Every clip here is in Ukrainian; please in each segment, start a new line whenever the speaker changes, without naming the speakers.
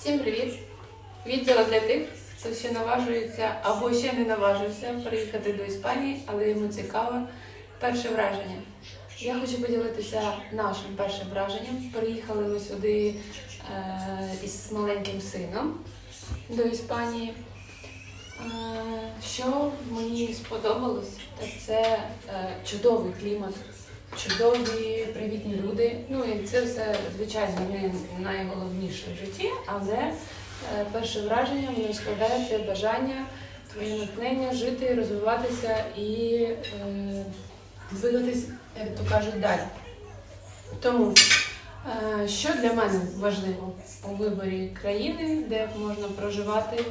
Всім привіт! Відео для тих, хто ще наважується або ще не наважився приїхати до Іспанії, але йому цікаво перше враження. Я хочу поділитися нашим першим враженням. Приїхали ми сюди е, із маленьким сином до Іспанії. Е, що мені сподобалось, так це е, чудовий клімат, чудові привітні люди. Ну і це все, звичайно, не найголовніше в житті, але е, перше враження воно складає бажання, твоє натхнення жити, розвиватися і е, двигатись, як то кажуть, далі. Тому, е, що для мене важливо у виборі країни, де можна проживати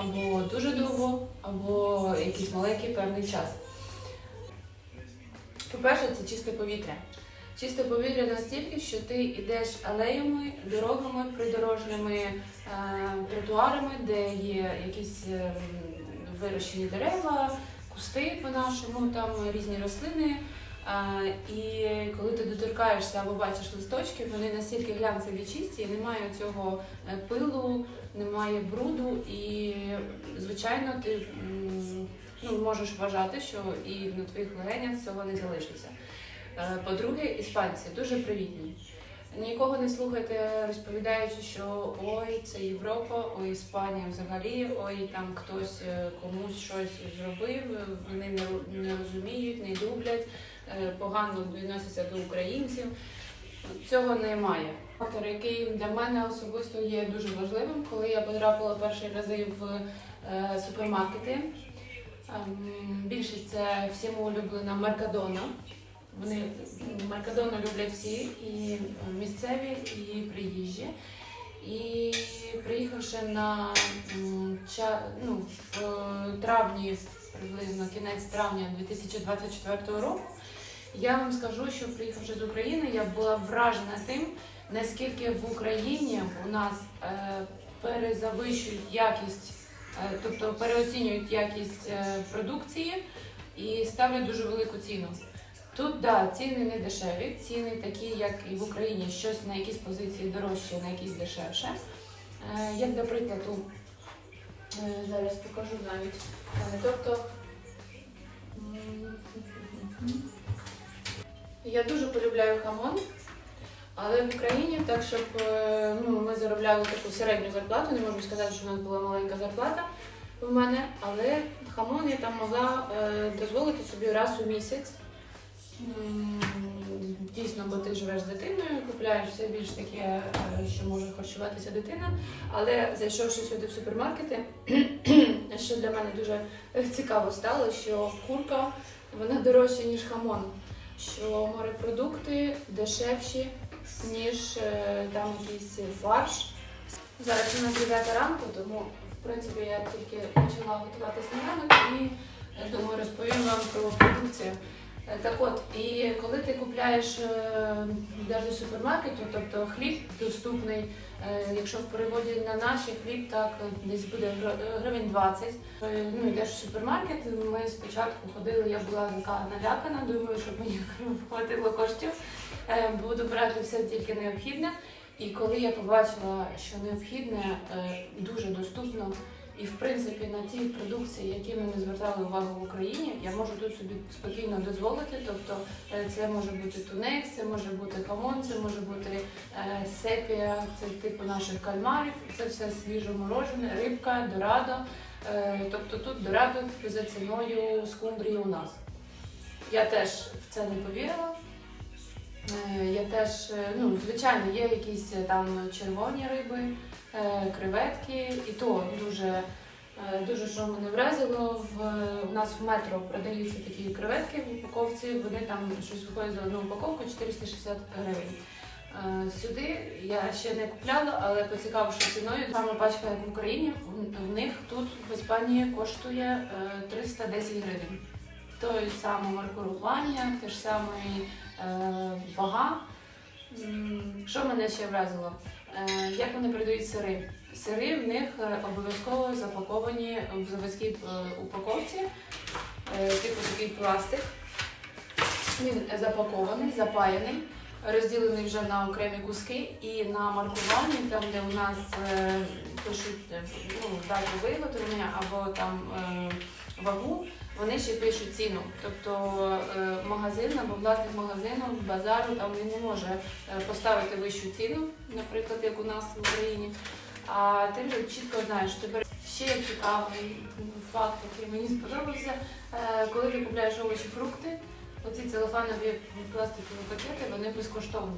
або дуже довго, або якийсь маленький певний час. По-перше, це чисте повітря. Чисте повітря настільки, що ти йдеш алеями, дорогами придорожніми, е, тротуарами, де є якісь е, вирощені дерева, кусти по-нашому, там різні рослини. І коли ти доторкаєшся або бачиш листочки, вони настільки глянцеві чисті, немає цього е, пилу, немає бруду, і звичайно ти ну, можеш вважати, що і на твоїх легенях цього не залишиться. Е, По-друге, іспанці дуже привітні. Нікого не слухайте, розповідаючи, що ой, це Європа, ой, Іспанія взагалі, ой, там хтось е, комусь щось зробив, вони не, розуміють, не люблять, е, погано відносяться до українців. Цього немає. Фактор, який для мене особисто є дуже важливим, коли я потрапила перші рази в супермаркети. Ем, Більшість це всім улюблена Меркадона. Вони Меркадону люблять всі, і місцеві, і приїжджі. І приїхавши на ну, в травні, приблизно кінець травня 2024 року, я вам скажу, що приїхавши з України, я була вражена тим, наскільки в Україні у нас е, перезавищують якість, тобто переоцінюють якість е, продукції і ставлять дуже велику ціну. Тут да, ціни не дешеві, ціни такі, як і в Україні, щось на якісь позиції дорожче, на якісь дешевше. Е, Як до прикладу, е, зараз покажу навіть. Е, Тобто я дуже полюбляю хамон, але в Україні так, щоб е, ну, ми заробляли таку середню зарплату, не можу сказати, що в нас була маленька зарплата в мене, але хамон я там могла е, дозволити собі раз у місяць. Дійсно, бо ти живеш з дитиною, купляєш все більш таке, е, що може харчуватися дитина. Але зайшовши сюди в супермаркети, що для мене дуже цікаво стало, що курка вона дорожча, ніж хамон, що морепродукти дешевші, ніж е, там якийсь фарш. Зараз у нас 9 ранку, тому в принципі я тільки почала готувати сніданок і е, думаю, розповім вам про продукцію. Е, Так от, і коли ти купляєш е, навіть в супермаркеті, тобто хліб доступний, е, якщо в переводі на наші хліб так е, десь буде е, гривень 20. Е, Ну йдеш в супермаркет. Ми спочатку ходили, я була така налякана, думаю, щоб мені хватило коштів. Е, Буду брати все тільки необхідне. І коли я побачила, що необхідне е, дуже доступно, і в принципі на ті продукції, які ми не звертали увагу в Україні, я можу тут собі спокійно дозволити. Тобто е, це може бути тунець, це може бути хамон, це може бути е, сепія, це типу наших кальмарів, це все свіжоморожене, рибка, дорадо. Е, Тобто тут дорадо за ціною скумбрії у нас. Я теж в це не повірила. Е, Я теж, е, ну, звичайно, є якісь е, там червоні риби, креветки, і то дуже, дуже що мене вразило. В, у нас в метро продаються такі креветки в упаковці, вони там щось виходить за одну упаковку 460 гривень. Сюди я ще не купляла, але поцікавивши ціною, саме пачка, як в Україні, в- них тут в Іспанії коштує е, 310 гривень. Той саме маркування, те ж саме е, вага. Що мене ще вразило? Е, Як вони продають сири? Сири в них е, обов'язково запаковані в заводській упаковці, типу такий пластик. Він запакований, запаяний. розділений вже на окремі куски і на маркуванні, там де у нас пишуть ну, дату виготовлення або там вагу, вони ще пишуть ціну. Тобто е, магазин або власник магазину, базару, там він не може е, поставити вищу ціну, наприклад, як у нас в Україні. А ти вже чітко знаєш, тебе ще цікавий факт, який мені сподобався. Е, Коли ти купляєш овочі, фрукти, оці целофанові пластикові пакети, вони безкоштовні.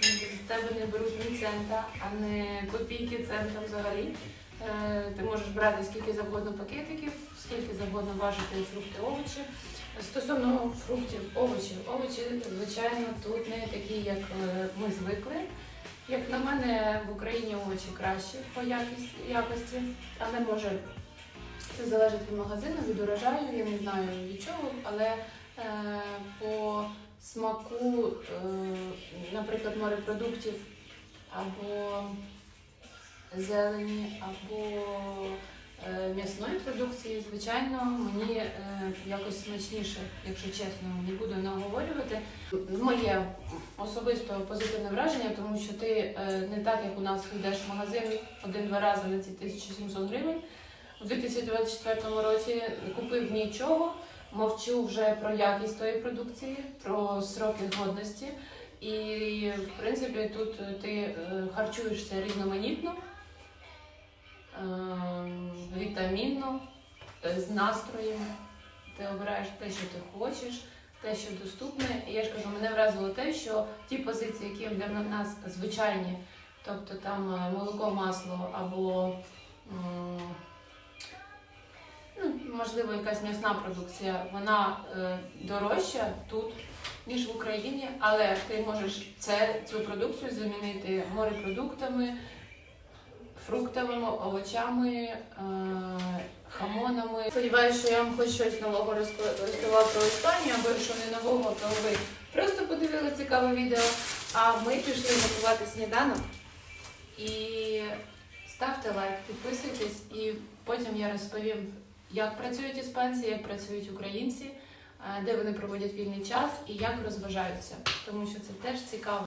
З тебе не беруть ні цента, а не копійки цента взагалі. Е, Ти можеш брати скільки завгодно пакетиків, скільки завгодно важити фрукти, овочі. Стосовно фруктів, овочів, овочі, звичайно, тут не такі, як е, ми звикли. Як на мене, в Україні овочі кращі по якості, але може це залежить від магазину, від урожаю, я не знаю від чого, але е, по смаку, е, наприклад, морепродуктів або зелені, або е, м'ясної продукції, звичайно, мені е, якось смачніше, якщо чесно, не буду наговорювати. Моє особисто позитивне враження, тому що ти е, не так, як у нас йдеш в магазин один-два рази на ці 1700 гривень. У 2024 році купив нічого, мовчу вже про якість тої продукції, про сроки годності. І в принципі тут ти харчуєшся різноманітно, вітамінно, е, з настроєм. Ти обираєш те, що ти хочеш, те, що доступне. І я ж кажу, мене вразило те, що ті позиції, які для нас звичайні, тобто там е, молоко, масло або ну, можливо якась м'ясна продукція, вона е, дорожча тут, ніж в Україні, але ти можеш це, цю продукцію замінити морепродуктами, фруктами, овочами, е, хамонами. Сподіваюся, що я вам хоч щось нового розпо- розповіла про Іспанію, або якщо не нового, то ви просто подивилися цікаве відео. А ми пішли готувати сніданок. І ставте лайк, підписуйтесь, і потім я розповім, як працюють іспанці, як працюють українці, е, де вони проводять вільний час і як розважаються, тому що це теж цікаво.